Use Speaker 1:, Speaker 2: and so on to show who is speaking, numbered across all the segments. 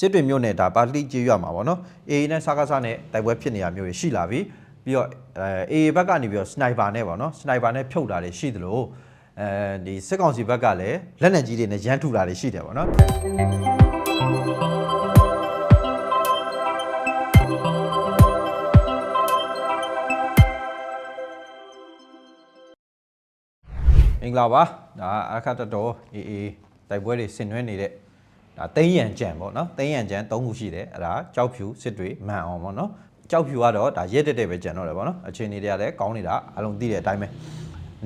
Speaker 1: စစ်တွေမြို့နယ်ဒါပါတိကျေးရွာမှာပေါ့နော်အေအေနဲ့စကားစနဲ့တိုက်ပွဲဖြစ်နေတာမျိုးတွေရှိလာပြီပြီးတော့အဲအေအေဘက်ကနေပြီးတော့စနိုက်ပါနဲ့ပေါ့နော်စနိုက်ပါနဲ့ဖြုတ်တာတွေရှိသလိုအဲဒီစစ်ကောင်စီဘက်ကလည်းလက်နက်ကြီးတွေနဲ့ရမ်းထူတာတွေရှိတယ်ပေါ့နော်မင်္ဂလာပါဒါအခါတတော်အေးအေးတိုက်ပွဲတွေဆင်နွှဲနေတဲ့ ဒါသိန်းရန်ကြံပေါ့နော်သိန်းရန်ကြံ၃ခုရှိတယ်အဲ့ဒါကြောက်ဖြူစစ်တွေမန်အောင်ပေါ့နော်ကြောက်ဖြူကတော့ဒါရက်တက်တက်ပဲကြံတော့တယ်ပေါ့နော်အခြေအနေတွေကလည်းကောင်းနေတာအလုံးသိတဲ့အတိုင်းပဲ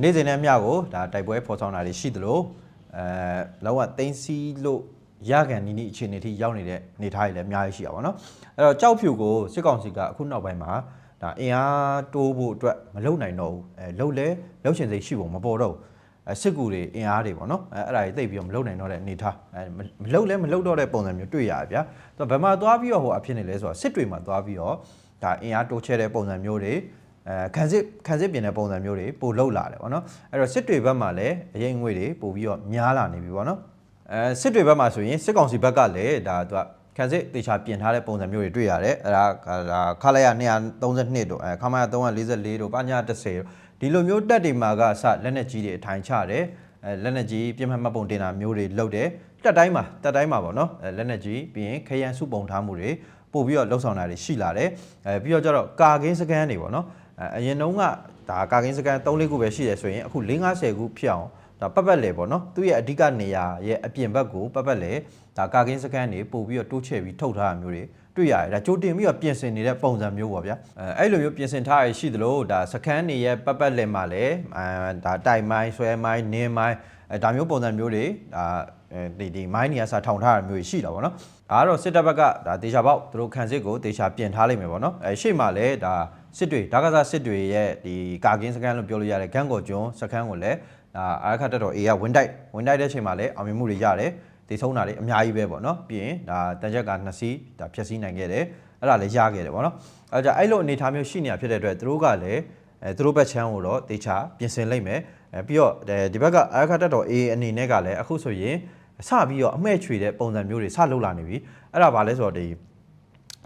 Speaker 1: နေ့စဉ်နဲ့မျှကိုဒါတိုက်ပွဲဖော်ဆောင်တာတွေရှိသလိုအဲလောကသိန်းစီလို့ရကန်နီးနီးအခြေအနေထိရောက်နေတဲ့နေသားတွေလည်းအများကြီးရှိတာပေါ့နော်အဲ့တော့ကြောက်ဖြူကိုစစ်ကောင်စီကအခုနောက်ပိုင်းမှာဒါအင်အားတိုးဖို့အတွက်မလုံနိုင်တော့ဘူးအဲလုံလဲလုံချင်စိတ်ရှိဖို့မပေါ်တော့ဘူးအဲ စစ်ကူတွေအင်အားတွေပေါ့နော်အဲအဲ့ဒါတွေသိပ်ပြီးတော့မလုံနိုင်တော့တဲ့အနေထားအဲမမလုံလဲမလုံတော့တဲ့ပုံစံမျိုးတွေ့ရတယ်ဗျာသူကဘယ်မှာသွားပြီးတော့ဟိုအဖြစ်နေလဲဆိုတော့စစ်တွေမှာသွားပြီးတော့ဒါအင်အားတိုးချဲတဲ့ပုံစံမျိုးတွေအဲခံစစ်ခံစစ်ပြင်တဲ့ပုံစံမျိုးတွေပို့လောက်လာတယ်ပေါ့နော်အဲ့တော့စစ်တွေဘက်မှာလည်းအရင်ငွေတွေပို့ပြီးတော့များလာနေပြီပေါ့နော်အဲစစ်တွေဘက်မှာဆိုရင်စစ်ကောင်စီဘက်ကလည်းဒါသူကခံစစ်တေချာပြင်ထားတဲ့ပုံစံမျိုးတွေတွေ့ရတယ်အဲ့ဒါဒါခလာရ232တို့အဲခမရ344တို့ပညာ30တို့ ဒီလိုမျိုးတက်တွေမှာကစလက်နက်ကြီးတွေအထိုင်ချတယ်အဲလက်နက်ကြီးပြင်းမှတ်မှတ်ပုံတင်တာမျိုးတွေလုပ်တယ်တက်တိုင်းမှာတက်တိုင်းမှာပေါ့နော်အဲလက်နက်ကြီးပြီးရင်ခရန်စုပုံထားမှုတွေပို့ပြီးတော့လှုပ်ဆောင်တာတွေရှိလာတယ်အဲပြီးတော့ကျတော့ကာကင်းစကန်တွေပေါ့နော်အဲအရင်တုန်းကဒါကာကင်းစကန်3လေးခုပဲရှိတယ်ဆိုရင်အခု4 50ခုဖြစ်အောင်ဒါပတ်ပတ်လေပေါ့နော်သူ့ရဲ့အဓိကနေရာရဲ့အပြင်ဘက်ကိုပတ်ပတ်လေဒါကာကင်းစကန်တွေပို့ပြီးတော့တိုးချဲ့ပြီးထုတ်ထားတာမျိုးတွေ တွေ့ရတယ်ဒါကြိုတင်ပြီးတော့ပြင်ဆင်နေတဲ့ပုံစံမျိုးပေါ့ဗျာအဲအဲ့လိုမျိုးပြင်ဆင်ထားရရှိသလိုဒါစကန်တွေရဲ့ပတ်ပတ်လေမှာလည်းအဲဒါတိုင်မိုင်းဆွဲမိုင်းနင်းမိုင်းအဲဒါမျိုးပုံစံမျိုးတွေဒါအဲဒီဒီမိုင်းနေရာစာထောင်ထားတာမျိုးတွေရှိတာပေါ့နော်ဒါကတော့စစ်တပ်ဘက်ကဒါတေချာပေါက်သူတို့ခံစစ်ကိုတေချာပြင်ထားလိမ့်မယ်ပေါ့နော်အဲရှေ့မှာလည်းဒါစစ်တွေဒါကစားစစ်တွေရဲ့ဒီကာကင်းစကန်လို့ပြောလို့ရတယ်ဂန်ကော်ကျွန်းစကန်ကိုလည်းဒါအာခတ်တက်တော် A ကဝင်တိုက်ဝင်တိုက်တဲ့ချိန်မှာလည်းအောင်မြင်မှုတွေရတယ် တေဆုံးတာတွေအများကြီးပဲပေါ့နော်ပြီးရင်ဒါတန်ချက်က2စီးဒါဖြည့်ဆည်းနိုင်ခဲ့တယ်အဲ့ဒါလည်းရခဲ့တယ်ပေါ့နော်အဲကြအဲ့လိုအနေအထားမျိုးရှိနေတာဖြစ်တဲ့အတွက်သူတို့ကလည်းအဲသူတို့ဘက်ချမ်းကိုတော့တေချာပြင်ဆင်လိုက်မယ်အဲပြီးတော့ဒီဘက်ကအာခတ်တက်တော် A အနေနဲ့ကလည်းအခုဆိုရင်စပြီးတော့အမဲ့ချွေတဲ့ပုံစံမျိုးတွေစလုပ်လာနေပြီအဲ့ဒါဘာလဲဆိုတော့ဒီ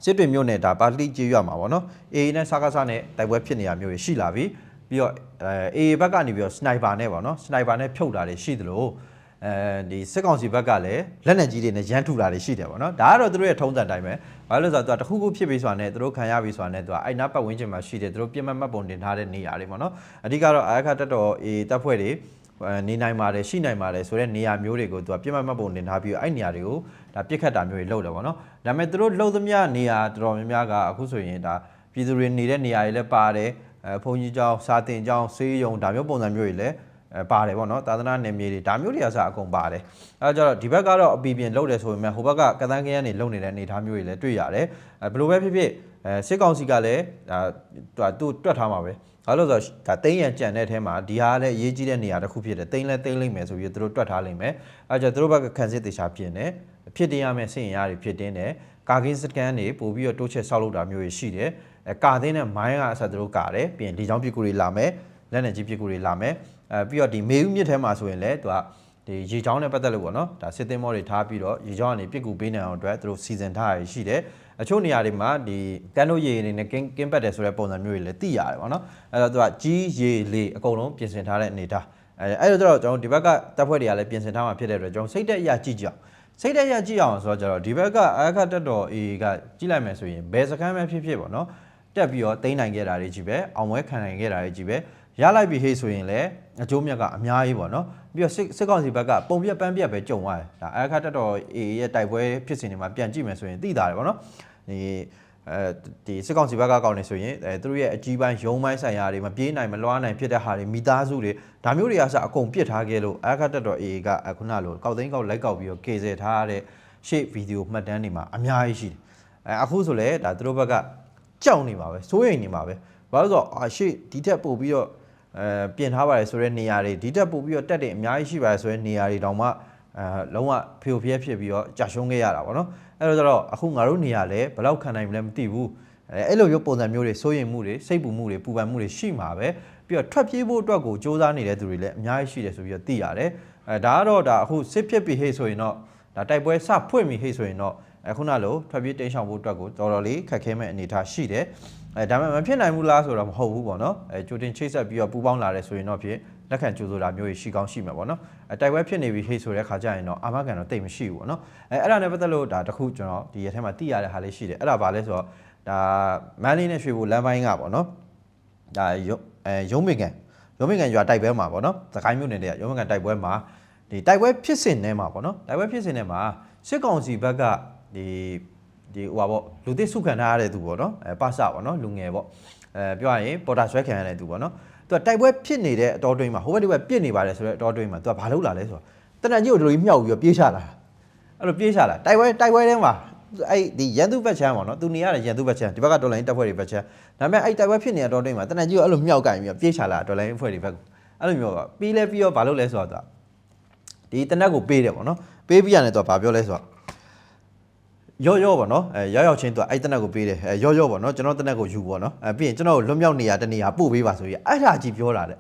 Speaker 1: စစ်တွေမျိုးနဲ့ဒါပါတိကျေးရွာမှာပေါ့နော် A နဲ့စကားစနဲ့တိုက်ပွဲဖြစ်နေတာမျိုးတွေရှိလာပြီပြီးတော့အဲ A ဘက်ကနေပြီးတော့စနိုက်ပါနဲ့ပေါ့နော်စနိုက်ပါနဲ့ဖြုတ်တာတွေရှိသလို အဲဒီစစ်ကောင်စီဘက်ကလည်းလက်နက်ကြီးတွေနဲ့ရမ်းထူတာတွေရှိတယ်ပေါ့နော်ဒါကတော့သူတို့ရဲ့ထုံးစံတိုင်းပဲဘာလို့လဲဆိုတော့သူကတခုခုဖြစ်ပြီးဆိုတာနဲ့သူတို့ခံရပြီးဆိုတာနဲ့သူကအဲ့နားပတ်ဝန်းကျင်မှာရှိတယ်သူတို့ပြစ်မှတ်မှတ်ပုံတင်ထားတဲ့နေရာတွေပေါ့နော်အဓိကတော့အာခတ်တက်တော် A တပ်ဖွဲ့တွေနေနိုင်ပါတယ်ရှိနိုင်ပါတယ်ဆိုတဲ့နေရာမျိုးတွေကိုသူကပြစ်မှတ်မှတ်ပုံတင်ထားပြီးအဲ့နေရာတွေကိုဒါပြစ်ခတ်တာမျိုးတွေလုပ်တယ်ပေါ့နော်ဒါပေမဲ့သူတို့လှုပ်သမျှနေရာတော်တော်များများကအခုဆိုရင်ဒါပြည်သူတွေနေတဲ့နေရာတွေလည်းပါတယ်အဲဘုံကြီးကျောင်းစာတင်ကျောင်းဆေးရုံဒါမျိုးပုံစံမျိုးတွေလည်းအဲ ပါတယ်ပေါ့နော်သာသနာနယ်မြေတွေဒါမျိုးတွေကစအကုန်ပါတယ်အဲကြတော့ဒီဘက်ကတော့အပီပြင်လုပ်တယ်ဆိုပေမဲ့ဟိုဘက်ကကသန်းကရန်နေလုပ်နေတဲ့အနေအထားမျိုးတွေလည်းတွေ့ရတယ်အဲဘယ်လိုပဲဖြစ်ဖြစ်အဲစစ်ကောင်စီကလည်းဒါသူတွက်ထားမှာပဲဘာလို့လဲဆိုတော့ဒါတိမ့်ရန်ကြံတဲ့အထဲမှာဒီဟာလည်းအရေးကြီးတဲ့နေရာတစ်ခုဖြစ်တယ်တိမ့်လဲတိမ့်လိမ့်မယ်ဆိုပြီးသူတို့တွက်ထားလိမ့်မယ်အဲကြတော့သူတို့ဘက်ကခန်းစစ်တေချာပြင်တယ်ဖြစ်တင်ရမယ့်စင်ရတွေဖြစ်တင်တယ်ကာကင်းစကန်တွေပို့ပြီးတော့တိုးချက်ဆောက်လုပ်တာမျိုးတွေရှိတယ်အဲကာသင်းနဲ့မိုင်းကအဆက်သူတို့ကာတယ်ပြင်ဒီချောင်းပြစ်ကူတွေလာမယ်လက်နက်ကြီးပြစ်ကူတွေလာမယ် အဲပြီးတော့ဒီမေဦးမြစ်ထဲမှာဆိုရင်လည်းသူကဒီရေချောင်းနဲ့ပတ်သက်လို့ပေါ့နော်ဒါစစ်သင်းမောတွေထားပြီးတော့ရေချောင်းကနေပြစ်ကူပေးနိုင်အောင်အတွက်သူတို့စီစဉ်ထားရရှိတယ်အချို့နေရာတွေမှာဒီကန်တို့ရေနေနဲ့ကင်းကင်းပတ်တယ်ဆိုတဲ့ပုံစံမျိုးတွေလည်းသိရတယ်ပေါ့နော်အဲတော့သူကကြီးရေလေအကုန်လုံးပြင်ဆင်ထားတဲ့အနေထားအဲအဲ့တော့ကျွန်တော်ဒီဘက်ကတပ်ဖွဲ့တွေကလည်းပြင်ဆင်ထားမှာဖြစ်တဲ့အတွက်ကျွန်တော်စိတ်သက်အရာကြည့်ကြအောင်စိတ်သက်ရကြည့်အောင်ဆိုတော့ကျတော့ဒီဘက်ကအာခတ်တက်တော် A ကကြည့်လိုက်မယ်ဆိုရင်ဘယ်စကမ်းပဲဖြစ်ဖြစ်ပေါ့နော်တက်ပြီးတော့တိမ့်နိုင်ခဲ့တာတွေကြီးပဲအောင်ပွဲခံနိုင်ခဲ့တာတွေကြီးပဲ ရလိုက်ပြီဟေးဆိုရင်လည်းအကျိုးမြတ်ကအများကြီးပေါ့နော်ပြီးတော့စစ်စစ်ကောင်စီဘက်ကပုံပြက်ပန်းပြက်ပဲကြုံသွားတယ်ဒါအာခတ်တက်တော် A ရဲ့တိုက်ပွဲဖြစ်စဉ်တွေမှာပြန်ကြည့်မယ်ဆိုရင်သိတာတယ်ပေါ့နော်ဒီအဲဒီစစ်ကောင်စီဘက်ကကောင်းနေဆိုရင်အဲသူတို့ရဲ့အကြီးပိုင်းရုံးပိုင်းဆိုင်ရာတွေမပြေးနိုင်မလွှားနိုင်ဖြစ်တဲ့ဟာတွေမိသားစုတွေဒါမျိုးတွေအစအကုန်ပြစ်ထားခဲ့လို့အာခတ်တက်တော် AA ကခုနလိုကောက်သိန်းကောက်လိုက်ကောက်ပြီးတော့ကေဆယ်ထားတဲ့ရှေ့ဗီဒီယိုမှတ်တမ်းတွေမှာအများကြီးရှိတယ်အဲအခုဆိုလဲဒါသူတို့ဘက်ကကြောက်နေပါပဲစိုးရိမ်နေပါပဲဘာလို့ဆိုတော့အာရှေ့ဒီထက်ပို့ပြီးတော့ အဲပြင်ထားပါတယ်ဆိုတဲ့နေရာတွေဒီထက်ပို့ပြီးတော့တက်တယ်အများကြီးရှိပါတယ်ဆိုတဲ့နေရာတွေတောင်မှအဲလုံးဝဖေဖျက်ဖြစ်ပြီးတော့ကြာရှုံးခဲ့ရတာပေါ့နော်အဲ့တော့ကျတော့အခုငါတို့နေရာလဲဘယ်လောက်ခံနိုင်မလဲမသိဘူးအဲအဲ့လိုမျိုးပုံစံမျိုးတွေစိုးရိမ်မှုတွေစိတ်ပူမှုတွေပူပန်မှုတွေရှိမှာပဲပြီးတော့ထွက်ပြေးဖို့အတွက်ကိုစ조사နေတဲ့သူတွေလည်းအများကြီးရှိတယ်ဆိုပြီးတော့သိရတယ်အဲဒါကတော့ဒါအခုစစ်ဖြစ်ပြီးဟေ့ဆိုရင်တော့ဒါတိုက်ပွဲစဖွင့်ပြီးဟေ့ဆိုရင်တော့အခုနလိုထွက်ပြေးတိမ်းရှောင်ဖို့အတွက်ကိုတော်တော်လေးခက်ခဲမဲ့အနေအထားရှိတယ် အဲဒါပေမဲ့မဖြစ်နိုင်ဘူးလားဆိုတော့မဟုတ်ဘူးပေါ့နော်အဲကြိုတင်ချိတ်ဆက်ပြီးတော့ပူပေါင်းလာတယ်ဆိုရင်တော့ဖြစ်လက်ခံကြိုးဆိုတာမျိုးရှိကောင်းရှိမှာပေါ့နော်အဲတိုက်ပွဲဖြစ်နေပြီဟေ့ဆိုတဲ့ခါကျရင်တော့အာမခံတော့တိတ်မရှိဘူးပေါ့နော်အဲအဲ့ဒါနဲ့ပတ်သက်လို့ဒါတခုကျွန်တော်ဒီရက်ထဲမှာသိရတဲ့ဟာလေးရှိတယ်အဲ့ဒါဘာလဲဆိုတော့ဒါမန်းလေးနဲ့ရွှေဘူလမ်းပိုင်းကပေါ့နော်ဒါရုံအဲရုံးမိကန်ရုံးမိကန်ရွာတိုက်ပွဲမှာပေါ့နော်သခိုင်းမြို့နယ်တဲ့ရုံးမိကန်တိုက်ပွဲမှာဒီတိုက်ပွဲဖြစ်စဉ်ထဲမှာပေါ့နော်တိုက်ပွဲဖြစ်စဉ်ထဲမှာစစ်ကောင်စီဘက်ကဒီ ဒီဟိုပါပေါ့လူသစ်စုခံထားရတဲ့သူပေါ့နော်အဲပါစပေါ့နော်လူငယ်ပေါ့အဲပြောရရင်ပေါ်တာဆွဲခံရတဲ့သူပေါ့နော်သူကတိုက်ပွဲဖြစ်နေတဲ့အတော်တွင်းမှာဟိုဘက်ဒီဘက်ပြစ်နေပါတယ်ဆိုတော့အတော်တွင်းမှာသူကဘာလုပ်လာလဲဆိုတော့တနက်ကြီးကိုတို့ကြီးမြောက်ပြီးတော့ပြေးချလာတာအဲ့လိုပြေးချလာတိုက်ပွဲတိုက်ပွဲထဲမှာအဲ့ဒီရန်သူဘက်ချမ်းပေါ့နော်သူနေရတဲ့ရန်သူဘက်ချမ်းဒီဘက်ကတော်လိုင်းတပ်ဖွဲ့တွေဘက်ချမ်းဒါပေမဲ့အဲ့တိုက်ပွဲဖြစ်နေတဲ့အတော်တွင်းမှာတနက်ကြီးကိုအဲ့လိုမြောက်ကင်ပြီးတော့ပြေးချလာတော်လိုင်းအဖွဲ့တွေဘက်ကိုအဲ့လိုမျိုးပါပြီးလဲပြီးတော့ဘာလုပ်လဲဆိုတော့သူကဒီတနက်ကိုပေးတယ်ပေါ့နော်ပေးပြီးရတယ်သူကဘာပြောလဲဆိုတော့ ရော့ရော့ပေါ့နော်အဲရောက်ရောက်ချင်းသူအဲ့တနက်ကိုပေးတယ်အဲရော့ရော့ပေါ့နော်ကျွန်တော်တနက်ကိုယူပေါ့နော်အဲပြီးရင်ကျွန်တော်လွတ်မြောက်နေရတနေရပို့ပေးပါဆိုပြီးအဲ့ဒါကြီးပြောတာတဲ့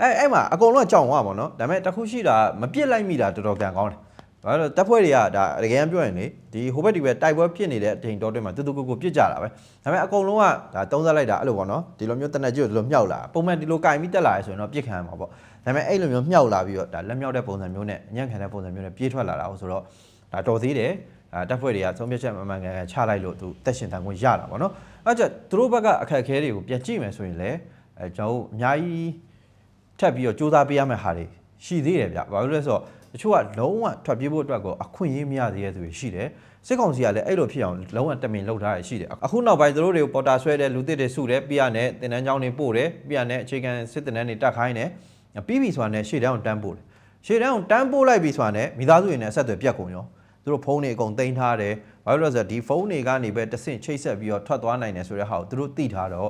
Speaker 1: အဲအဲ့မှာအကုန်လုံးကြောင်သွားပေါ့နော်ဒါပေမဲ့တခုရှိတာမပြစ်လိုက်မိတာတော်တော်ကန်ကောင်းတယ်ဘာလို့လဲတပ်ဖွဲ့တွေကဒါတကယ်ပြောရင်လေဒီဟိုဘက်ဒီဘက်တိုက်ပွဲဖြစ်နေတဲ့အချိန်တော်တွင်းမှာတူတူကိုကိုပြစ်ကြတာပဲဒါပေမဲ့အကုန်လုံးကဒါတုံးသက်လိုက်တာအဲ့လိုပေါ့နော်ဒီလိုမျိုးတနက်ကြီးကိုဒီလိုမြောက်လာပုံမှန်ဒီလိုကင်ပြီးတက်လာရဲဆိုရင်တော့ပြစ်ခံရမှာပေါ့ဒါပေမဲ့အဲ့လိုမျိုးမြောက်လာပြီးတော့ဒါလက်မြောက်တဲ့ပုံစံမျိုးနဲ့အညံ့ခံတဲ့ပုံစံမျိုးနဲ့ပြေးထွက်လာတာဟုတ်ဆိုတော့ဒါတော်သေးတယ်အဲ တပ်ဖွဲ့တွေကသုံးပြချက်မမှန်ကန်ကန်ချလိုက်လို့သူတက်ရှင်တန်ခွင့်ရတာပေါ့နော်အဲကြင့်သူတို့ဘက်ကအခက်အခဲတွေကိုပြန်ကြည့်မယ်ဆိုရင်လည်းအဲကျွန်တော်တို့အများကြီးထပ်ပြီးတော့စူးစမ်းပေးရမယ့်ဟာတွေရှိသေးတယ်ဗျဘာလို့လဲဆိုတော့တချို့ကလုံးဝထွက်ပြေးဖို့အတွက်ကိုအခွင့်အရေးမရသေးတဲ့သူတွေရှိတယ်စစ်ကောင်စီကလည်းအဲ့လိုဖြစ်အောင်လုံးဝတမင်လုပ်ထားရရှိတယ်အခုနောက်ပိုင်းသူတို့တွေကိုပေါ်တာဆွဲတယ်လူသစ်တွေစုတယ်ပြရနဲ့တင်တန်းချောင်းတွေပို့တယ်ပြရနဲ့အခြေခံစစ်တင်တန်းတွေတက်ခိုင်းတယ်ပြီးပြီဆိုတာနဲ့ရှေ့တန်းကိုတန်းပို့တယ်ရှေ့တန်းကိုတန်းပို့လိုက်ပြီဆိုတာနဲ့မိသားစုတွေနဲ့အဆက်အသွယ်ပြတ်ကုန်ရော သူတို့ဖုန်းတွေအကုန်တင်ထားတယ်ဘာလို့လဲဆိုတော့ဒီဖုန်းတွေကနေပဲတဆင့်ချိတ်ဆက်ပြီးတော့ထွက်သွားနိုင်တယ်ဆိုတဲ့ဟာကိုသူတို့သိထားတော့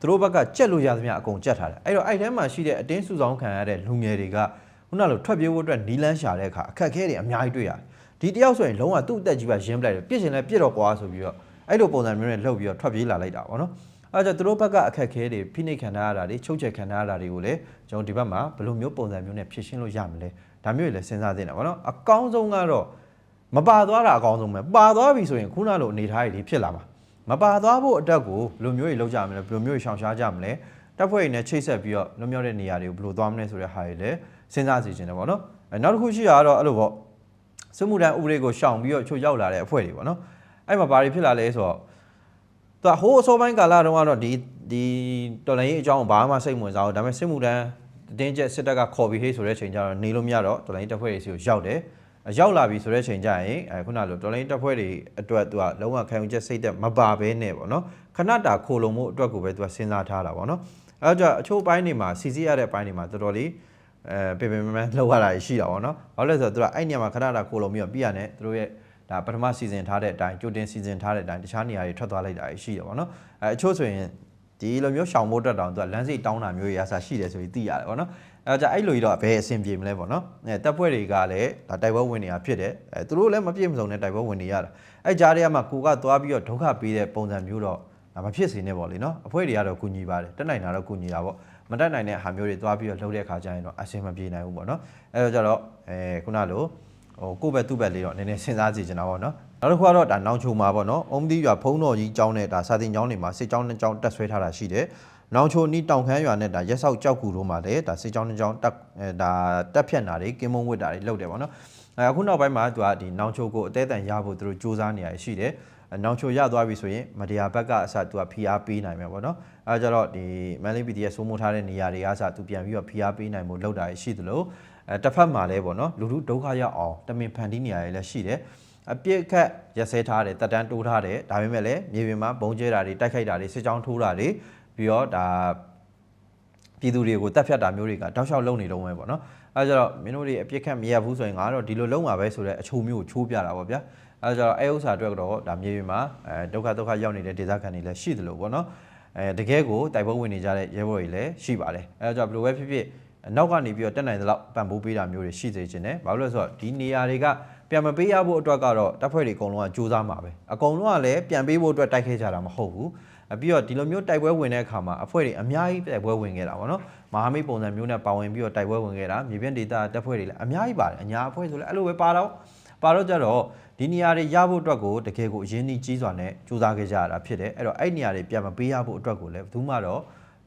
Speaker 1: သူတို့ဘက်ကကြက်လို့ရသမျှအကုန်ကြက်ထားတယ်အဲ့တော့အဲ့ထဲမှာရှိတဲ့အတင်းစုဆောင်ခံရတဲ့လူငယ်တွေကခုနလိုထွက်ပြေးဖို့အတွက်နီလန်းရှာတဲ့အခါအခက်အခဲတွေအများကြီးတွေ့ရတယ်ဒီတယောက်ဆိုရင်လုံးဝသူ့အသက်ကြီးပဲရင်းပလိုက်တယ်ပြစ်ရှင်လဲပြစ်တော့ကွာဆိုပြီးတော့အဲ့လိုပုံစံမျိုးနဲ့လှုပ်ပြီးတော့ထွက်ပြေးလာလိုက်တာပေါ့နော်အဲ့တော့သူတို့ဘက်ကအခက်အခဲတွေဖိနှိပ်ခံထားရတာတွေချုပ်ချက်ခံထားရတာတွေကိုလည်းကျွန်တော်ဒီဘက်မှာဘယ်လိုမျိုးပုံစံမျိုးနဲ့ဖြည့်ရှင်းလို့ရမလဲဒါမျိုးတွေလည်းစဉ်းစားသင့်တယ်ပေါ့နော်အကောင်းဆုံးကတော့ မပါသွားတာအကောင်းဆုံးပဲပါသွားပြီဆိုရင်ခုနလိုအနေထားတွေဖြစ်လာမှာမပါသွားဖို့အတွက်ကိုဘယ်လိုမျိုးတွေလုပ်ကြမလဲဘယ်လိုမျိုးတွေရှောင်ရှားကြမလဲတပ်ဖွဲ့တွေနဲ့ချိတ်ဆက်ပြီးတော့လွတ်မြောက်တဲ့နေရာတွေကိုဘယ်လိုသွားမလဲဆိုတဲ့ဟာတွေလည်းစဉ်းစားစီခြင်းတယ်ပေါ့နော်အဲနောက်တစ်ခုရှိတာကတော့အဲ့လိုပေါ့စစ်မှုထမ်းဥပဒေကိုရှောင်ပြီးတော့ချို့ရောက်လာတဲ့အဖွဲ့တွေပေါ့နော်အဲ့မှာဘာတွေဖြစ်လာလဲဆိုတော့သူကဟိုးအစောပိုင်းကာလတုန်းကတော့ဒီဒီတော်လိုင်းရေးအကြောင်းကိုဘာမှစိတ်ဝင်စားဘူးဒါပေမဲ့စစ်မှုထမ်းတင်းကျပ်စစ်တပ်ကခေါ်ပြီးဟေးဆိုတဲ့ချိန်ကျတော့နေလို့မရတော့တော်လိုင်းတပ်ဖွဲ့တွေစီကိုရောက်တယ် ရောက်လာပြီဆိုတဲ့ချိန်ကျရင်အဲခုနလိုတော်လိုင်းတက်ဖွဲ့တွေအတွက်သူကလုံးဝခံယူချက်စိတ်သက်မပါဘဲနဲ့ပေါ့နော်ခဏတာခိုလုံမှုအတွက်ကိုပဲသူကစဉ်းစားထားတာပေါ့နော်အဲကြောင့်အချို့ပိုင်းတွေမှာစီစီရတဲ့ပိုင်းတွေမှာတော်တော်လေးအဲပြင်ပြင်မမန်းလောက်ရတာရှိတာပေါ့နော်ဘာလို့လဲဆိုတော့သူကအဲ့ညမှာခဏတာခိုလုံပြီးတော့ပြရနဲ့သူတို့ရဲ့ဒါပထမစီစဉ်ထားတဲ့အတိုင်းကြိုတင်စီစဉ်ထားတဲ့အတိုင်းတခြားနေရာတွေထွက်သွားလိုက်တာရှိတယ်ပေါ့နော်အဲအချို့ဆိုရင်ဒီလိုမျိုးရှောင်ဖို့အတွက်တောင်သူကလမ်းစိတ်တောင်းတာမျိုးရစားရှိတယ်ဆိုပြီးသိရတယ်ပေါ့နော် အဲကြအဲ့လိုကြီးတော့ဘယ်အဆင်ပြေမလဲပေါ့နော်အဲတပ်ဖွဲ့တွေကလည်းဒါတိုက်ပွဲဝင်နေတာဖြစ်တယ်အဲသူတို့လည်းမပြည့်မစုံတဲ့တိုက်ပွဲဝင်နေရတာအဲကြားထဲမှာကိုကသွားပြီးတော့ဒုက္ခပေးတဲ့ပုံစံမျိုးတော့ဒါမဖြစ်စေနဲ့ပေါ့လေနော်အဖွဲ့တွေကတော့ကူညီပါတယ်တက်နိုင်တာတော့ကူညီတာပေါ့မတက်နိုင်တဲ့ဟာမျိုးတွေသွားပြီးတော့လှုပ်တဲ့ခါကျရင်တော့အဆင်မပြေနိုင်ဘူးပေါ့နော်အဲတော့ကြတော့အဲခုနလိုဟိုကိုယ့်ဘက်သူ့ဘက်လေးတော့နည်းနည်းစဉ်းစားကြည့်ချင်တာပေါ့နော်နောက်တစ်ခုကတော့ဒါနောင်ချုံမှာပေါ့နော်အုံးသီးရွာဖုံးတော်ကြီးကျောင်းနဲ့ဒါစာတင်ကျောင်းတွေမှာစစ်ကျောင်းနဲ့ကျောင်းတက်ဆွဲထားတာရှိတယ် နောင်ချိုနီးတောင်ခမ်းရွာနဲ့ဒါရက်ဆောက်ကြောက်ကူတို့မှာလည်းဒါစစ်ကြောင်းတစ်ကြောင်းတက်အဲဒါတက်ဖြတ်တာတွေကင်းမုံဝစ်တာတွေလုပ်တယ်ပေါ့နော်အဲအခုနောက်ပိုင်းမှာသူကဒီနောင်ချိုကိုအသေးအတန်ရဖို့သူတို့စူးစမ်းနေရရှိတယ်အဲနောင်ချိုရသွားပြီဆိုရင်မတရားဘက်ကအစသူကဖိအားပေးနိုင်မယ်ပေါ့နော်အဲကြတော့ဒီမန်လေး PDF စိုးမိုးထားတဲ့နေရာတွေကအစသူပြန်ပြီးတော့ဖိအားပေးနိုင်မှုလုပ်တာရှိသလိုအဲတစ်ဖက်မှာလည်းပေါ့နော်လူလူဒုက္ခရောက်အောင်တမင်ဖန်တီးနေရလည်းရှိတယ်အပြစ်ခတ်ရက်စဲထားတယ်တက်တန်းတိုးထားတယ်ဒါပေမဲ့လည်းမြေပြင်မှာဘုံကျဲတာတွေတိုက်ခိုက်တာတွေစစ်ကြောင်းထိုးတာတွေ ပြီးတော့ဒါပြည်သူတွေကိုတက်ဖြတ်တာမျိုးတွေကတောက်လျှောက်လုပ်နေတော့မယ်ပေါ့နော်အဲဒါကြတော့မင်းတို့တွေအပြစ်ခတ်မရဘူးဆိုရင်ငါကတော့ဒီလိုလုံးမှာပဲဆိုတော့အချိုမျိုးကိုချိုးပြတာပေါ့ဗျာအဲဒါကြတော့အဲဥစ္စာအတွက်တော့ဒါမြေပြင်မှာအဲဒုက္ခဒုက္ခရောက်နေတဲ့ဒေသခံတွေလည်းရှိတယ်လို့ပေါ့နော်အဲတကယ်ကိုတိုက်ပွဲဝင်နေကြတဲ့ရဲဘော်တွေလည်းရှိပါတယ်အဲဒါကြောင့်ဘယ်လိုပဲဖြစ်ဖြစ်နောက်ကနေပြီးတော့တက်နိုင်သလောက်ပံ့ပိုးပေးတာမျိုးတွေရှိစေချင်တယ်ဘာလို့လဲဆိုတော့ဒီနေရာတွေကပြန်မပေးရဖို့အတွက်ကတော့တပ်ဖွဲ့တွေအကုန်လုံးကစူးစမ်းမှာပဲအကုန်လုံးကလည်းပြန်ပေးဖို့အတွက်တိုက်ခဲကြတာမဟုတ်ဘူးအ ပြီးတော့ဒီလိုမျိုးတိုက်ပွဲဝင်တဲ့အခါမှာအဖွဲ့တွေအများကြီးတိုက်ပွဲဝင်ခဲ့တာပေါ့နော်မဟာမိတ်ပုံစံမျိုးနဲ့ပါဝင်ပြီးတော့တိုက်ပွဲဝင်ခဲ့တာမြေပြင်ဒေတာတပ်ဖွဲ့တွေလည်းအများကြီးပါတယ်အညာအဖွဲ့ဆိုလည်းအဲ့လိုပဲပါတော့ပါတော့ကြတော့ဒီနေရာတွေရဖို့အတွက်ကိုတကယ်ကိုအရင်းနှီးကြီးစွာနဲ့စူးစမ်းခဲ့ကြရတာဖြစ်တယ်အဲ့တော့အဲ့နေရာတွေပြန်မပေးရဖို့အတွက်ကိုလည်းဘယ်သူမှတော့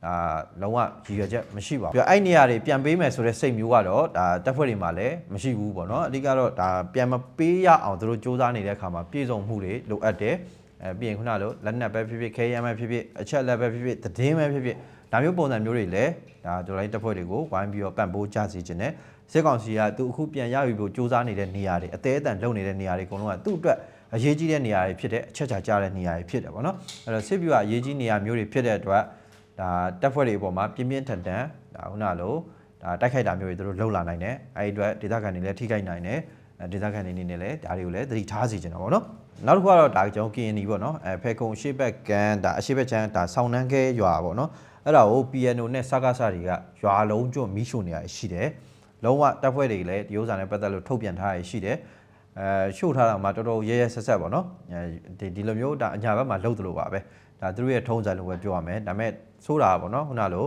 Speaker 1: ဒါလုံးဝရည်ရွယ်ချက်မရှိပါဘူးပြီးတော့အဲ့နေရာတွေပြန်ပေးမယ်ဆိုတဲ့စိတ်မျိုးကတော့ဒါတက်ဖွဲ့တွေမှာလည်းမရှိဘူးပေါ့နော်အဓိကတော့ဒါပြန်မပေးရအောင်သူတို့စူးစမ်းနေတဲ့အခါမှာပြည်စုံမှုတွေလိုအပ်တယ် အဲပြီးရင်ခုနလိုလက်နက်ပဲဖြစ်ဖြစ်ခဲရမ်းပဲဖြစ်ဖြစ်အချက်လက်ပဲဖြစ်ဖြစ်သတင်းပဲဖြစ်ဖြစ်ဒါမျိုးပုံစံမျိုးတွေလည်းဒါဒေါ်လာတက်ဖွဲ့တွေကိုဝိုင်းပြီးတော့ပံ့ပိုးကြစီခြင်းနဲ့စစ်ကောင်စီကသူအခုပြန်ရယူဖို့စူးစမ်းနေတဲ့နေရာတွေအသေးအတန်လုပ်နေတဲ့နေရာတွေအကုန်လုံးကသူ့အတွက်အရေးကြီးတဲ့နေရာတွေဖြစ်တဲ့အချက်ချာကြတဲ့နေရာတွေဖြစ်တယ်ပေါ့နော်အဲ့တော့စစ်ဗျူဟာအရေးကြီးနေရာမျိုးတွေဖြစ်တဲ့အတွက်ဒါတက်ဖွဲ့တွေအပေါ်မှာပြင်းပြင်းထန်ထန်ဒါခုနလိုဒါတိုက်ခိုက်တာမျိုးတွေသူတို့လှုပ်လာနိုင်တယ်အဲ့ဒီအတွက်ဒေသခံတွေလည်းထိခိုက်နိုင်တယ်အဲဒေသခံတွေအနေနဲ့လည်းဒါတွေကိုလည်းသတိထားစီကြတယ်ပေါ့နော် နောက်တစ်ခုကတော့ဒါကျွန်တော် KNI ပေါ့နော်အဲဖဲကုံအရှိဘက်ကန်ဒါအရှိဘက်ချမ်းဒါဆောင်းနှန်းခဲရွာပေါ့နော်အဲ့ဒါကို PNO နဲ့စကားစတွေကရွာလုံးကျွတ်မီးရှို့နေရရှိတယ်လုံးဝတပ်ဖွဲ့တွေလည်းဒီဥစ္စာနဲ့ပတ်သက်လို့ထုတ်ပြန်ထားရရှိတယ်အဲရှို့ထားတာမှတော်တော်ရဲရဲဆက်ဆက်ပေါ့နော်အဲဒီဒီလိုမျိုးဒါအညာဘက်မှာလှုပ်သလိုပါပဲဒါသူတို့ရဲ့ထုံးစံလိုပဲပြောရမယ်ဒါပေမဲ့ဆိုးတာပေါ့နော်ခုနလို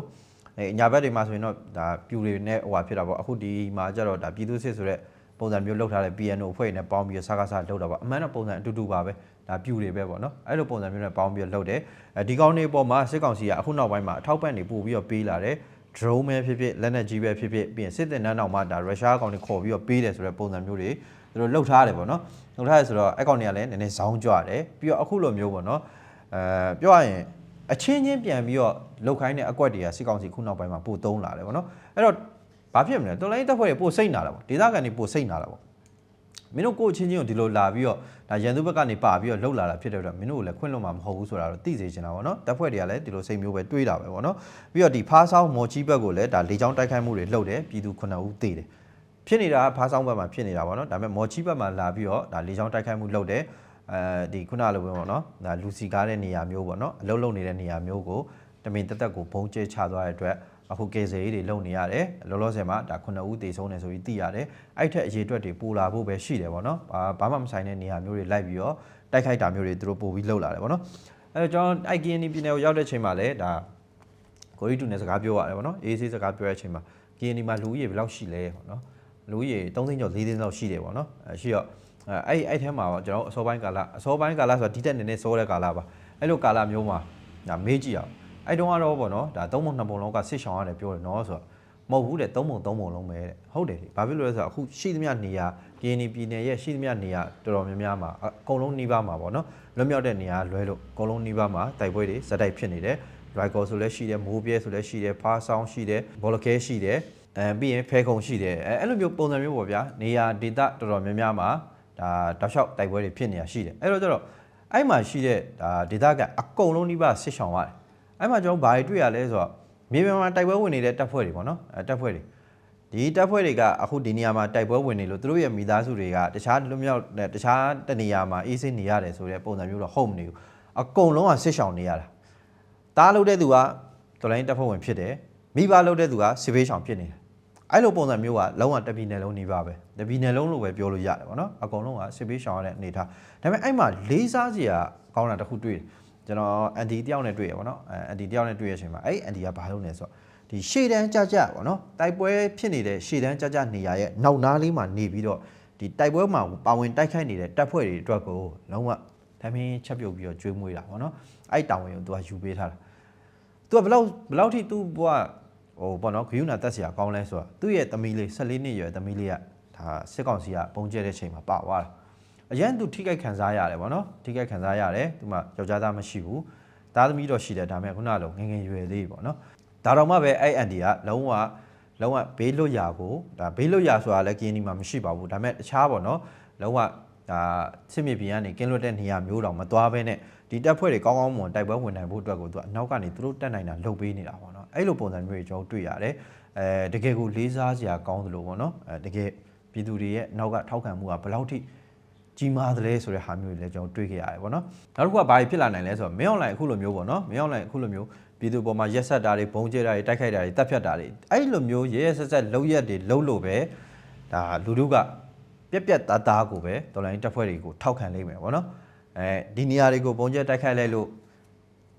Speaker 1: အဲညာဘက်တွေမှာဆိုရင်တော့ဒါပြူတွေနဲ့ဟိုဟာဖြစ်တာပေါ့အခုဒီမှာကျတော့ဒါပြည်သူစစ်ဆိုတဲ့ ပုံစံမျိုးလှုပ်ထားတဲ့ PNO အဖွဲ့နဲ့ပေါင်းပြီးစကားစလှုပ်တာပေါ့အမှန်တော့ပုံစံအတူတူပါပဲဒါပြူတွေပဲပေါ့နော်အဲ့လိုပုံစံမျိုးနဲ့ပေါင်းပြီးလှုပ်တယ်အဲဒီကောင်းနေပေါ်မှာစစ်ကောင်စီကအခုနောက်ပိုင်းမှာအထောက်ပံ့တွေပို့ပြီးတော့ပေးလာတယ် drone ပဲဖြစ်ဖြစ်လက်နက်ကြီးပဲဖြစ်ဖြစ်ပြီးရင်စစ်တင်နန်းတော်မှာဒါရုရှားကောင်တွေခေါ်ပြီးတော့ပေးတယ်ဆိုတဲ့ပုံစံမျိုးတွေသူတို့လှုပ်ထားတယ်ပေါ့နော်လှုပ်ထားတယ်ဆိုတော့အဲ့ကောင်တွေကလည်းနည်းနည်းဇောင်းကြွတယ်ပြီးတော့အခုလိုမျိုးပေါ့နော်အဲပြောရရင်အချင်းချင်းပြန်ပြီးတော့လှုပ်ခိုင်းတဲ့အကွက်တွေကစစ်ကောင်စီခုနောက်ပိုင်းမှာပို့သုံးလာတယ်ပေါ့နော်အဲ့တော့ ဘာဖြစ်မလဲတော်လိုင်းတပ်ဖွဲ့တွေပို့စိတ်နာတာပေါ့ဒေသခံတွေပို့စိတ်နာတာပေါ့မင်းတို့ကိုယ့်ချင်းချင်းကိုဒီလိုလာပြီးတော့ဒါရန်သူဘက်ကနေပါပြီးတော့လှုပ်လာတာဖြစ်တဲ့အတွက်မင်းတို့ကိုလည်းခွင့်လွှတ်မှာမဟုတ်ဘူးဆိုတာတော့သိစေချင်တာပေါ့နော်တပ်ဖွဲ့တွေကလည်းဒီလိုစိတ်မျိုးပဲတွေးတာပဲပေါ့နော်ပြီးတော့ဒီဖားဆောင်မော်ကြီးဘက်ကိုလည်းဒါလေချောင်းတိုက်ခိုက်မှုတွေလှုပ်တယ်ပြည်သူ9ဦးသေတယ်ဖြစ်နေတာကဖားဆောင်ဘက်မှာဖြစ်နေတာပေါ့နော်ဒါပေမဲ့မော်ကြီးဘက်မှာလာပြီးတော့ဒါလေချောင်းတိုက်ခိုက်မှုလှုပ်တယ်အဲဒီခုနလိုပဲပေါ့နော်ဒါလူစီကားတဲ့နေရာမျိုးပေါ့နော်အလုံးလုံးနေတဲ့နေရာမျိုးကိုတမင်တက်တက်ကိုဘုံကျဲချသွားတဲ့အတွက် အခုကေစေးတွေလုံနေရတယ်လောလောဆယ်မှာဒါ9ဦးတေဆုံးတယ်ဆိုပြီးသိရတယ်အဲ့ထက်အရေးအတွက်တွေပူလာဖို့ပဲရှိတယ်ပေါ့နော်ဘာမှမဆိုင်တဲ့နေရာမျိုးတွေလိုက်ပြီးတော့တိုက်ခိုက်တာမျိုးတွေသူတို့ပို့ပြီးလှုပ်လာတယ်ပေါ့နော်အဲကျွန်တော် IKN ပြည်နယ်ကိုရောက်တဲ့ချိန်မှာလည်းဒါကိုရီတူနဲ့စကားပြောရတယ်ပေါ့နော်အေးဆေးစကားပြောတဲ့အချိန်မှာ KN မှာလူဦးရေဘယ်လောက်ရှိလဲပေါ့နော်လူဦးရေ3သိန်းကျော်4သိန်းလောက်ရှိတယ်ပေါ့နော်အဲရှိတော့အဲအဲ့အဲ့ထဲမှာတော့ကျွန်တော်အစောပိုင်းကာလအစောပိုင်းကာလဆိုတာဒီတက်နေနေစောတဲ့ကာလပါအဲ့လိုကာလမျိုးမှာဒါမေးကြည့်အောင် အဲ့တုန်းကတော့ပေါ့နော်ဒါသုံးပုံနှစ်ပုံလောက်ကဆစ်ဆောင်ရတယ်ပြောတယ်နော်ဆိုတော့မဟုတ်ဘူးတဲ့သုံးပုံသုံးပုံလုံးပဲတဲ့ဟုတ်တယ်လေဘာဖြစ်လို့လဲဆိုတော့အခုရှိသမျှနေရာ KN ပြည်နယ်ရဲ့ရှိသမျှနေရာတော်တော်များများမှာအကုန်လုံးနှီးပါမှာပေါ့နော်လွတ်မြောက်တဲ့နေရာလွဲလို့အကုန်လုံးနှီးပါမှာတိုက်ပွဲတွေဇက်တိုက်ဖြစ်နေတယ် Rival ဆိုလည်းရှိတယ်မိုးပြဲဆိုလည်းရှိတယ်ဖားဆောင်ရှိတယ်ဘောလကဲရှိတယ်အဲပြီးရင်ဖဲခုံရှိတယ်အဲအဲ့လိုမျိုးပုံစံမျိုးပေါ့ဗျာနေရာဒေသတော်တော်များများမှာဒါတောက်လျှောက်တိုက်ပွဲတွေဖြစ်နေတာရှိတယ်အဲ့တော့ကျတော့အဲ့မှာရှိတဲ့ဒါဒေသကအကုန်လုံးနှိပါဆစ်ဆောင်ရတယ် အဲ့မှာကျွန်တော်ဘာတွေတွေ့ရလဲဆိုတော့မြေပြင်မှာတိုက်ပွဲဝင်နေတဲ့တပ်ဖွဲ့တွေပေါ့နော်အဲတပ်ဖွဲ့တွေဒီတပ်ဖွဲ့တွေကအခုဒီနေရာမှာတိုက်ပွဲဝင်နေလို့သူတို့ရဲ့မိသားစုတွေကတခြားလွတ်မြောက်တဲ့တခြားတနေရာမှာအေးဆေးနေရတယ်ဆိုတဲ့ပုံစံမျိုးတော့ဟုတ်မနေဘူးအကုန်လုံးကဆစ်ဆောင်နေရတာတားလုပ်တဲ့သူကတော်လိုင်းတပ်ဖွဲ့ဝင်ဖြစ်တယ်မိဘလုပ်တဲ့သူကစစ်ဘေးရှောင်ဖြစ်နေတယ်အဲ့လိုပုံစံမျိုးကလုံးဝတပီနယ်လုံးနေပါပဲတပီနယ်လုံးလို့ပဲပြောလို့ရတယ်ဗောနော်အကုန်လုံးကစစ်ဘေးရှောင်ရတဲ့အနေထားဒါပေမဲ့အဲ့မှာလေးစားစရာကောင်းတာတစ်ခုတွေ့တယ် ကျွန်တော်အန်ဒီတယောက်နဲ့တွေ့ရဗောနော်အန်ဒီတယောက်နဲ့တွေ့ရတဲ့အချိန်မှာအဲ့အန်ဒီကဘာလုပ်နေဆိုတော့ဒီရှေ့တန်းကြကြဗောနော်တိုက်ပွဲဖြစ်နေတဲ့ရှေ့တန်းကြကြနေရရဲ့နောက်နားလေးမှာနေပြီးတော့ဒီတိုက်ပွဲမှာပါဝင်တိုက်ခိုက်နေတဲ့တပ်ဖွဲ့တွေအတွက်ကိုလုံးဝဒါမင်းချက်ပြုတ်ပြီးတော့ကျွေးမွေးတာဗောနော်အဲ့တောင်ဝင်ကိုသူကယူပေးထားတာ तू ဘယ်လောက်ဘယ်လောက်ထိ तू ဘွားဟိုပေါ့နော်ဂယုဏတက်စရာကောင်းလဲဆိုတော့သူ့ရဲ့သမီးလေး14နှစ်ရွယ်သမီးလေးကဒါစစ်ကောင်စီကပုံကျဲတဲ့ချိန်မှာပါသွားတာ အရင်သူထိခိုက်ခံစားရတယ်ပေါ့နော်ထိခိုက်ခံစားရတယ်သူမှယောက်ျားသားမရှိဘူးသားသမီးတော့ရှိတယ်ဒါပေမဲ့ခုနကလိုငယ်ငယ်ရွယ်လေးပေါ့နော်ဒါတော့မှပဲအဲ့အန်ဒီကလုံးဝလုံးဝဘေးလွတ်ရာကိုဒါဘေးလွတ်ရာဆိုတာလည်းကင်းဒီမှာမရှိပါဘူးဒါပေမဲ့တခြားပေါ့နော်လုံးဝဒါစစ်မြေပြင်ကနေကင်းလွတ်တဲ့နေရာမျိုးတောင်မသွားဘဲနဲ့ဒီတက်ဖွဲ့တွေကောင်းကောင်းမွန်တိုက်ပွဲဝင်နိုင်ဖို့အတွက်ကိုသူကအနောက်ကနေသူတို့တက်နိုင်တာလုပ်ပေးနေတာပေါ့နော်အဲ့လိုပုံစံမျိုးတွေကျွန်တော်တွေ့ရတယ်အဲတကယ်ကိုလေးစားစရာကောင်းသလိုပေါ့နော်အဲတကယ်ပြည်သူတွေရဲ့နောက်ကထောက်ခံမှုကဘယ်လောက်ထိ ကြီးမားသလဲဆိုတဲ့ဟာမျိုးတွေလည်းကျွန်တော်တွေ့ခဲ့ရတယ်ပေါ့နော်နောက်တစ်ခုကဘာဖြစ်လာနိုင်လဲဆိုတော့မင်းအွန်လိုင်းအခုလိုမျိုးပေါ့နော်မင်းအွန်လိုင်းအခုလိုမျိုးပြည်သူပေါ်မှာရက်ဆက်တာတွေဘုံကျဲတာတွေတိုက်ခိုက်တာတွေတပ်ဖြတ်တာတွေအဲ့လိုမျိုးရဲရဲဆက်ဆက်လုံရက်တွေလုံလို့ပဲဒါလူတို့ကပြက်ပြက်သားသားကိုပဲတော်လိုင်းတပ်ဖွဲ့တွေကိုထောက်ခံလိမ့်မယ်ပေါ့နော်အဲဒီနေရာတွေကိုပုံကျဲတိုက်ခိုက်လိုက်လို့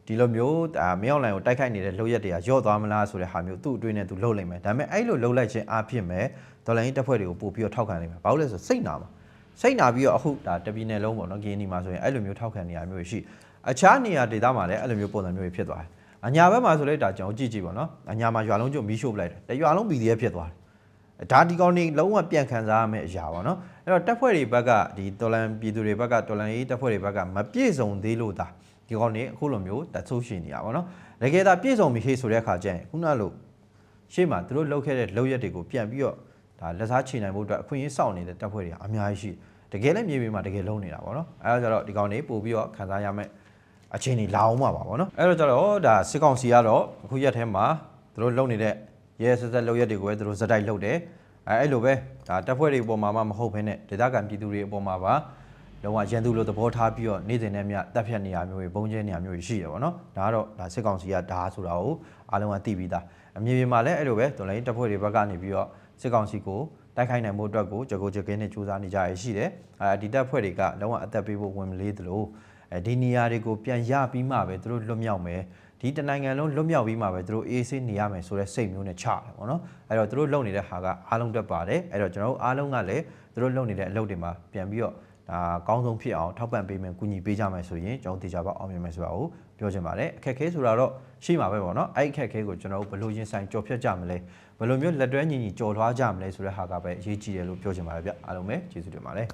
Speaker 1: ဒီလိုမျိုးဒါမင်းအွန်လိုင်းကိုတိုက်ခိုက်နေတဲ့လုပ်ရက်တွေကရော့သွားမလားဆိုတဲ့ဟာမျိုးသူ့အတွင်းနဲ့သူလှုပ်လိုက်မယ်ဒါပေမဲ့အဲ့လိုလှုပ်လိုက်ခြင်းအဖြစ်မဲ့ဒေါ်လာရင်းတပ်ဖွဲ့တွေကိုပို့ပြီးတော့ထောက်ခံလိုက်မယ်ဘာလို့လဲဆိုစိတ်နာမှာ စိတ်နာပြီးတော့အခုဒါတပြည်နယ်လုံးပေါ့နော်ဂီနီမှာဆိုရင်အဲ့လိုမျိုးထောက်ခံနေရမျိုးရှိအခြားနေရာဒေသမှာလည်းအဲ့လိုမျိုးပုံစံမျိုးတွေဖြစ်သွားတယ်အညာဘက်မှာဆိုလဲဒါကျွန်တော်ကြည့်ကြည့်ပေါ့နော်အညာမှာရွာလုံးကျုံမီးရှို့ပလိုက်တယ်တရွာလုံး PDF ဖြစ်သွားတယ်ဒါဒီကောင်နေလုံးဝပြန်ခံစားရမယ့်အရာပေါ့နော်အဲ့တော့တက်ဖွဲ့တွေဘက်ကဒီတော်လန်ပြည်သူတွေဘက်ကတော်လန်ရေးတက်ဖွဲ့တွေဘက်ကမပြည့်စုံသေးလို့ဒါဒီကောင်နေအခုလိုမျိုးတဆိုးရှင်နေရပါတော့တကယ်ဒါပြည့်စုံပြီဟေ့ဆိုတဲ့အခါကျရင်ခုနလိုရှေ့မှာသူတို့လှုပ်ခဲ့တဲ့လှုပ်ရက်တွေကိုပြန်ပြီးတော့ ဒါလက်စားချေနိုင်ဖို့အတွက်အခွင့်အရေးစောင့်နေတဲ့တပ်ဖွဲ့တွေကအများကြီးရှိတယ်တကယ်လည်းမြေပြင်မှာတကယ်လုံးနေတာပေါ့နော်အဲဒါကြတော့ဒီကောင်တွေပို့ပြီးတော့ခံစားရမယ့်အချိန်ကြီးလာအောင်ပါပါပေါ့နော်အဲတော့ကြတော့ဒါစစ်ကောင်စီကတော့အခုရက်ထဲမှာသူတို့လုံနေတဲ့ရဲဆက်ဆက်လှုပ်ရက်တွေကိုပဲသူတို့ဇက်တိုက်လှုပ်တယ်အဲအဲ့လိုပဲဒါတပ်ဖွဲ့တွေအပေါ်မှာမှမဟုတ်ဘဲနဲ့ဒေသခံပြည်သူတွေအပေါ်မှာပါလုံးဝရန်သူလိုသဘောထားပြီးတော့နေ့စဉ်နဲ့မြတက်ဖြတ်နေရမျိုးတွေပုံကျဲနေရမျိုးတွေရှိတယ်ပေါ့နော်ဒါကတော့ဒါစစ်ကောင်စီကဒါဆိုတာကိုအားလုံးကသိပြီးသားအမြင်ပြင်မှာလည်းအဲ့လိုပဲတော်လိုင်းတပ်ဖွဲ့တွေဘက်ကနေပြီးတော့ စစ်ကောင်စီကိုတိုက်ခိုက်နိုင်မှုအတွက်ကိုကြိုကြိုကင်းနဲ့စူးစမ်းနေကြရရှိတယ်အဲဒီတပ်ဖွဲ့တွေကလုံးဝအသက်ပေးဖို့ဝင်မလေးသလိုအဲဒီနေရာတွေကိုပြန်ရပြီးမှပဲသူတို့လွတ်မြောက်မယ်ဒီတနိုင်ငံလုံးလွတ်မြောက်ပြီးမှပဲသူတို့အေးဆေးနေရမယ်ဆိုတဲ့စိတ်မျိုးနဲ့ချတယ်ပေါ့နော်အဲ့တော့သူတို့လုပ်နေတဲ့ဟာကအားလုံးတက်ပါတယ်အဲ့တော့ကျွန်တော်တို့အားလုံးကလည်းသူတို့လုပ်နေတဲ့အလုပ်တွေမှာပြန်ပြီးတော့ဒါအကောင်းဆုံးဖြစ်အောင်ထောက်ပံ့ပေးမယ်ကူညီပေးကြမယ်ဆိုရင်ကျွန်တော်တေချာပေါအောင်မြင်မယ်ဆိုတာကိုပြောချင်ပါတယ်အခက်အခဲဆိုတာတော့ရှိမှာပဲပေါ့နော်အဲ့ဒီအခက်အခဲကိုကျွန်တော်တို့ဘယ်လိုရင်ဆိုင်ကြော်ဖြတ်ကြမလဲ ဘယ်လိုမျိုးလက်တွဲညီညီကြော်လွှားကြမလဲဆိုတဲ့ဟာကပဲအရေးကြီးတယ်လို့ပြောချင်ပါတယ်ဗျအားလုံးပဲကျေးဇူးတင်ပါတယ်